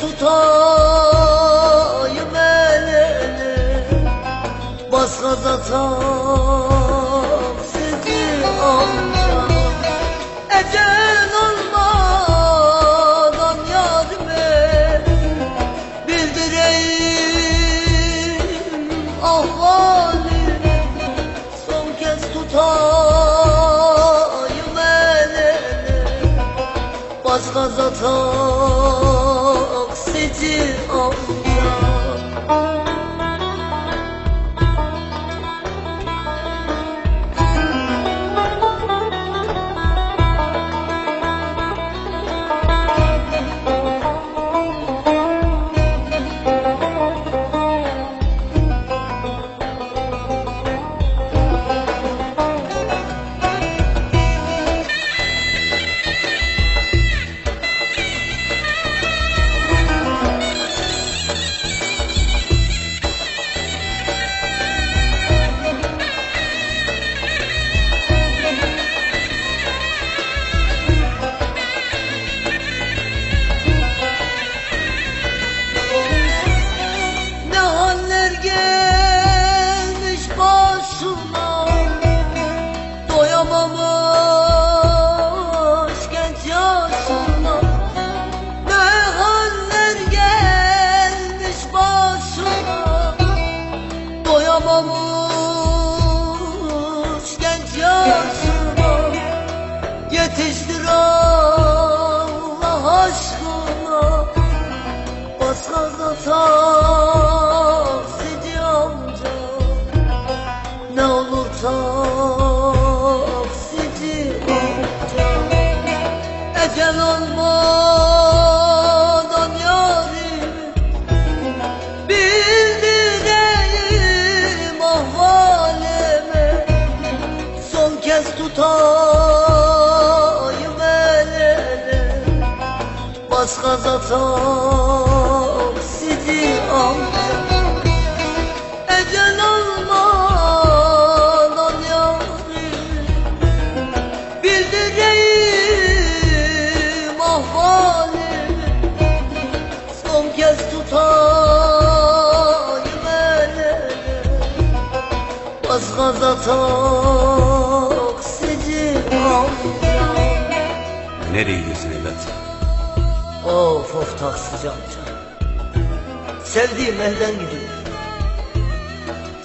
tutayım el ele Bas gaza taksici amca Ecel olmadan yarime Bildireyim ahvalim Son kez tutayım el ele Bas gaza taksici amca Ne Doyamamış genç yaşına Yetiştir Allah aşkına. Bas gaza Bas gaza taksici amca Ecel olmadan yarim Bildireyim ahvalimi Son kez tutayım el ele Bas gaza taksici amca Nereye gidiyorsun evlat? Of of taksici amca Sevdiğim elden gidiyor.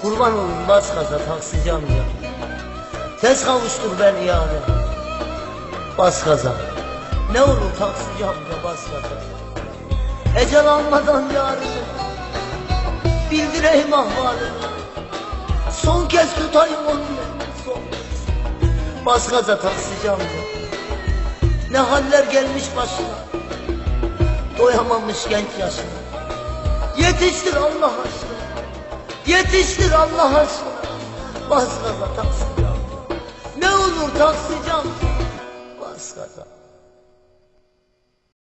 Kurban olun bas gaza taksici amca Tez kavuştur beni yâre Bas gaza. Ne olur taksici amca bas gaza. Ecel almadan yarını Bildireyim ahvalini Son kez tutayım onu Son kez. Bas gaza taksici amca Ne haller gelmiş başına Doyamamış genç yaşına Yetiştir Allah aşkına. Yetiştir Allah aşkına. Bas gaza taksici amca Ne olur taksici amca Bas gaza